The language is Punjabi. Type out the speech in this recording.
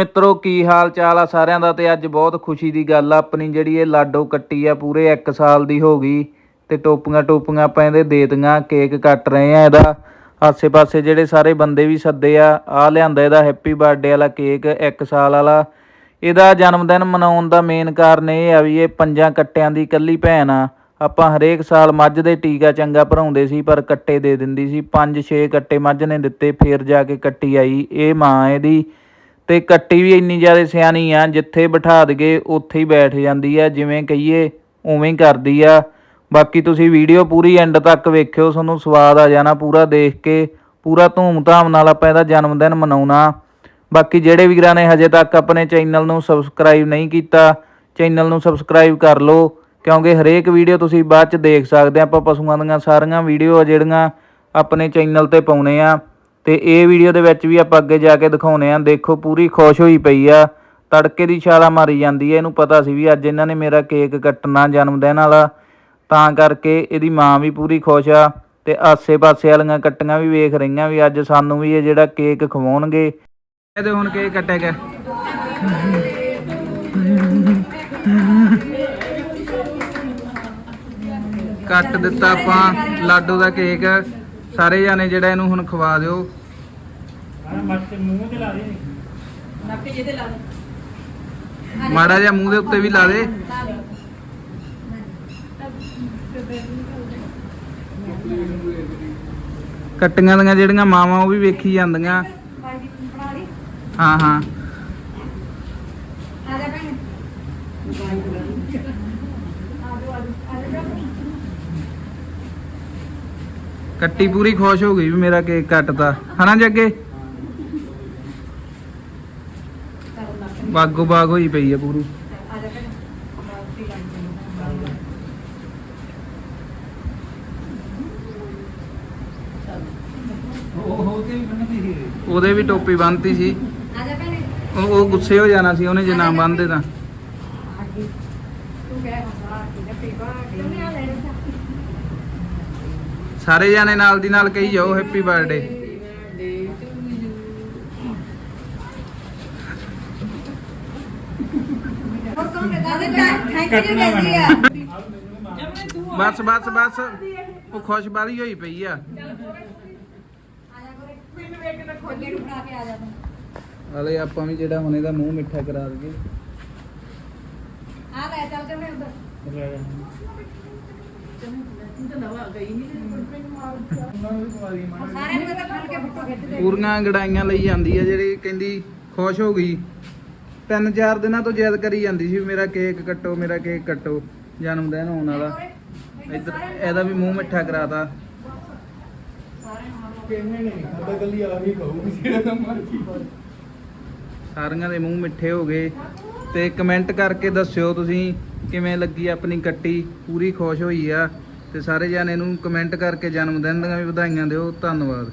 ਮਿੱਤਰੋ, ਕੀ ਹਾਲ ਚਾਲ ਆ ਸਾਰਿਆਂ ਦਾ? ਤੇ ਅੱਜ ਬਹੁਤ ਖੁਸ਼ੀ ਦੀ ਗੱਲ ਆ, ਆਪਣੀ ਜਿਹੜੀ ਇਹ ਲਾਡੋ ਕੱਟੀ ਆ, ਪੂਰੇ 1 ਸਾਲ ਦੀ ਹੋ ਗਈ ਤੇ ਟੋਪੀਆਂ ਟੋਪੀਆਂ ਆਪਾਂ ਇਹਦੇ ਦੇ ਦੀਆਂ ਕੇਕ ਕੱਟ ਰਹੇ ਆ ਇਹਦਾ। ਆਸੇ-ਪਾਸੇ ਜਿਹੜੇ ਸਾਰੇ ਬੰਦੇ ਵੀ ਸੱਦੇ ਆ ਆ ਲਿਆਂਦਾ ਇਹਦਾ ਹੈਪੀ ਬਰਥਡੇ ਵਾਲਾ ਕੇਕ 1 ਸਾਲ ਵਾਲਾ। ਇਹਦਾ ਜਨਮ ਦਿਨ ਮਨਾਉਣ ਦਾ ਮੇਨ ਕਾਰਨ ਇਹ ਆ ਵੀ ਇਹ ਪੰਜਾਂ ਕੱਟਿਆਂ ਦੀ ਇਕੱਲੀ ਭੈਣ ਆ। ਆਪਾਂ ਹਰੇਕ ਸਾਲ ਮੱਝ ਦੇ ਟੀਕਾ ਚੰਗਾ ਭਰਾਉਂਦੇ ਸੀ, ਪਰ ਕੱਟੇ ਦੇ ਦਿੰਦੀ ਸੀ। 5-6 ਕੱਟੇ ਮੱਝ ਨੇ ਦਿੱਤੇ, ਫੇਰ ਜਾ ਕੇ ਕੱਟੀ ਆਈ। ਇਹ ਮਾਂ ਇਹਦੀ ਤੇ ਕੱਟੀ ਵੀ ਇੰਨੀ ਜ਼ਿਆਦਾ ਸਿਆਣੀ ਆ, ਜਿੱਥੇ ਬਿਠਾ ਦਗੇ ਉੱਥੇ ਹੀ ਬੈਠ ਜਾਂਦੀ ਆ, ਜਿਵੇਂ ਕਹੀਏ, ਉਵੇਂ ਹੀ ਕਰਦੀ ਆ। ਬਾਕੀ ਤੁਸੀਂ ਵੀਡੀਓ ਪੂਰੀ ਐਂਡ ਤੱਕ ਵੇਖਿਓ, ਤੁਹਾਨੂੰ ਸਵਾਦ ਆ ਜਾਣਾ ਪੂਰਾ ਦੇਖ ਕੇ, ਪੂਰਾ ਧੂਮ-ਧਾਮ ਨਾਲ ਆਪਾਂ ਇਹਦਾ ਜਨਮ ਦਿਨ ਮਨਾਉਣਾ। ਬਾਕੀ ਜਿਹੜੇ ਵੀਰਾਂ ਨੇ ਹਜੇ ਤੱਕ ਆਪਣੇ ਚੈਨਲ ਨੂੰ ਸਬਸਕ੍ਰਾਈਬ ਨਹੀਂ ਕੀਤਾ, ਚੈਨਲ ਨੂੰ ਸਬਸਕ੍ਰਾਈਬ ਕਰ ਲਓ, ਕਿਉਂਕਿ ਹਰੇਕ ਵੀਡੀਓ ਤੁਸੀਂ ਬਾਅਦ ਚ ਦੇਖ ਸਕਦੇ ਆ। ਆਪਾਂ ਪਸ਼ੂਆਂ ਦੀਆਂ ਸਾਰੀਆਂ ਵੀਡੀਓ ਆ ਜਿਹੜੀਆਂ ਆਪਣੇ ਚੈਨਲ ਤੇ ਪਾਉਣੇ ਆ। ਤੇ ਇਹ ਵੀਡੀਓ ਦੇ ਵਿੱਚ ਵੀ ਆਪਾਂ ਅੱਗੇ ਜਾ ਕੇ ਦਿਖਾਉਣੇ ਆ। ਦੇਖੋ, ਪੂਰੀ ਖੁਸ਼ ਹੋਈ ਪਈ ਆ। ਤੜਕੇ ਦੀ ਛਾਲਾ ਮਾਰੀ ਜਾਂਦੀ ਹੈ ਇਹਨੂੰ ਪਤਾ ਸੀ ਵੀ ਅੱਜ ਇਹਨਾਂ ਨੇ ਮੇਰਾ ਕੇਕ ਕੱਟਣਾ ਜਨਮ ਦਿਨ ਵਾਲਾ। ਤਾਂ ਕਰਕੇ ਇਹਦੀ ਮਾਂ ਵੀ ਪੂਰੀ ਖੁਸ਼ ਆ ਤੇ ਆਸੇ-ਪਾਸੇ ਵਾਲੀਆਂ ਕੱਟੀਆਂ ਵੀ ਵੇਖ ਰਹੀਆਂ ਵੀ ਅੱਜ ਸਾਨੂੰ ਵੀ ਇਹ ਜਿਹੜਾ ਕੇਕ ਖਵਾਉਣਗੇ। ਇਹਦੇ ਹੁਣ ਕੇਕ ਕੱਟੇਗਾ ਕੱਟ ਦਿੱਤਾ ਆਪਾਂ। ਲਾਡੂ ਦਾ ਕੇਕ। ਸਾਰੇ ਜਾਣੇ ਜਿਹੜਾ ਇਹਨੂੰ ਹੁਣ ਖਵਾ ਦਿਓ। ਨੱਕ ਜਿਹਦੇ ਲਾ ਦੇ। ਮਾੜਾ ਜਿਹਾ ਮੂੰਹ ਦੇ ਉੱਤੇ ਵੀ ਲਾ ਦੇ। ਕੱਟੀਆਂ ਦੀਆਂ ਜਿਹੜੀਆਂ ਮਾਵਾਂ ਉਹ ਵੀ ਵੇਖੀ ਜਾਂਦੀਆਂ। ਬਣਾ ਲਈ। ਹਾਂ ਹਾਂ। ਆ ਜਾ ਭੈਣ। ਕੱਟੀ ਪੂਰੀ ਖੁਸ਼ ਹੋ ਗਈ ਵੀ ਮੇਰਾ ਕੇਕ ਕੱਟਦਾ ਹਨਾ ਜੱਗੇ? ਬਾਗੋ ਬਾਗ ਹੋਈ ਪਈ ਆ ਪੂਰੀ। ਆ ਉਹਦੇ ਵੀ ਟੋਪੀ ਬੰਨਤੀ ਸੀ। ਉਹ ਗੁੱਸੇ ਹੋ ਜਾਣਾ ਸੀ, ਉਹਨੇ ਜੇ ਨਾ ਬੰਨਦੇ ਤਾਂ। ਤੂੰ ਕਹਿ, ਹਾਂ ਕਿ ਹੈਪੀ ਬਰਥਡੇ ਤੂੰ ਆ ਲੈ ਸਾਰੇ ਜਾਣੇ ਨਾਲ ਦੀ ਨਾਲ ਕਹੀ ਜਾਓ ਹੈਪੀ ਬਰਥਡੇ ਬਸ ਬਸ ਬਸ। ਉਹ ਖੁਸ਼ ਬਾਲੀ ਹੋਈ ਪਈ ਆ। ਆ ਜਾ ਕੋਰੇ ਮੈਨੂੰ ਵੇਖ ਕੇ ਖੋਲੇ ਨੂੰ ਫੜਾ ਕੇ ਆ ਜਾ ਤੂੰ ਹਲੇ ਆਪਾਂ ਵੀ ਜਿਹੜਾ ਹੁਣ ਇਹਦਾ ਮੂੰਹ ਮਿੱਠਾ ਕਰਾ ਦਈਏ। ਆ ਲੈ ਚੱਲ ਕੇ ਮੈਂ ਉੱਧਰ। ਸਾਰਿਆਂ ਨੂੰ ਤਾਂ ਖੜ ਕੇ ਫੋਟੋ ਖਿੱਚਦੇ ਪੂਰੀਆਂ ਗੜਾਈਆਂ ਲਈ ਜਾਂਦੀ ਆ ਜਿਹੜੀ ਕਹਿੰਦੀ ਖੁਸ਼ ਹੋ ਗਈ। ਤਿੰਨ ਚਾਰ ਦਿਨਾਂ ਤੋਂ ਜਿੱਦ ਕਰੀ ਜਾਂਦੀ ਸੀ ਵੀ ਮੇਰਾ ਕੇਕ ਕੱਟੋ, ਮੇਰਾ ਕੇਕ ਕੱਟੋ, ਜਨਮ ਦਿਨ ਹੋਣ ਵਾਲਾ। ਇੱਧਰ ਇਹਦਾ ਵੀ ਮੂੰਹ ਮਿੱਠਾ ਕਰਾਤਾ। ਸਾਰੀਆਂ ਦੇ ਮੂੰਹ ਮਿੱਠੇ ਹੋ ਗਏ। ਤੇ ਕਮੈਂਟ ਕਰਕੇ ਦੱਸਿਓ ਤੁਸੀਂ ਕਿਵੇਂ ਲੱਗੀ ਆਪਣੀ ਕੱਟੀ ਪੂਰੀ ਖੁਸ਼ ਹੋਈ ਆ ਤੇ ਸਾਰੇ ਜਣੇ ਨੂੰ ਕਮੈਂਟ ਕਰਕੇ ਜਨਮ ਦਿਨ ਦੀਆਂ ਵੀ ਵਧਾਈਆਂ ਦਿਓ। ਧੰਨਵਾਦ।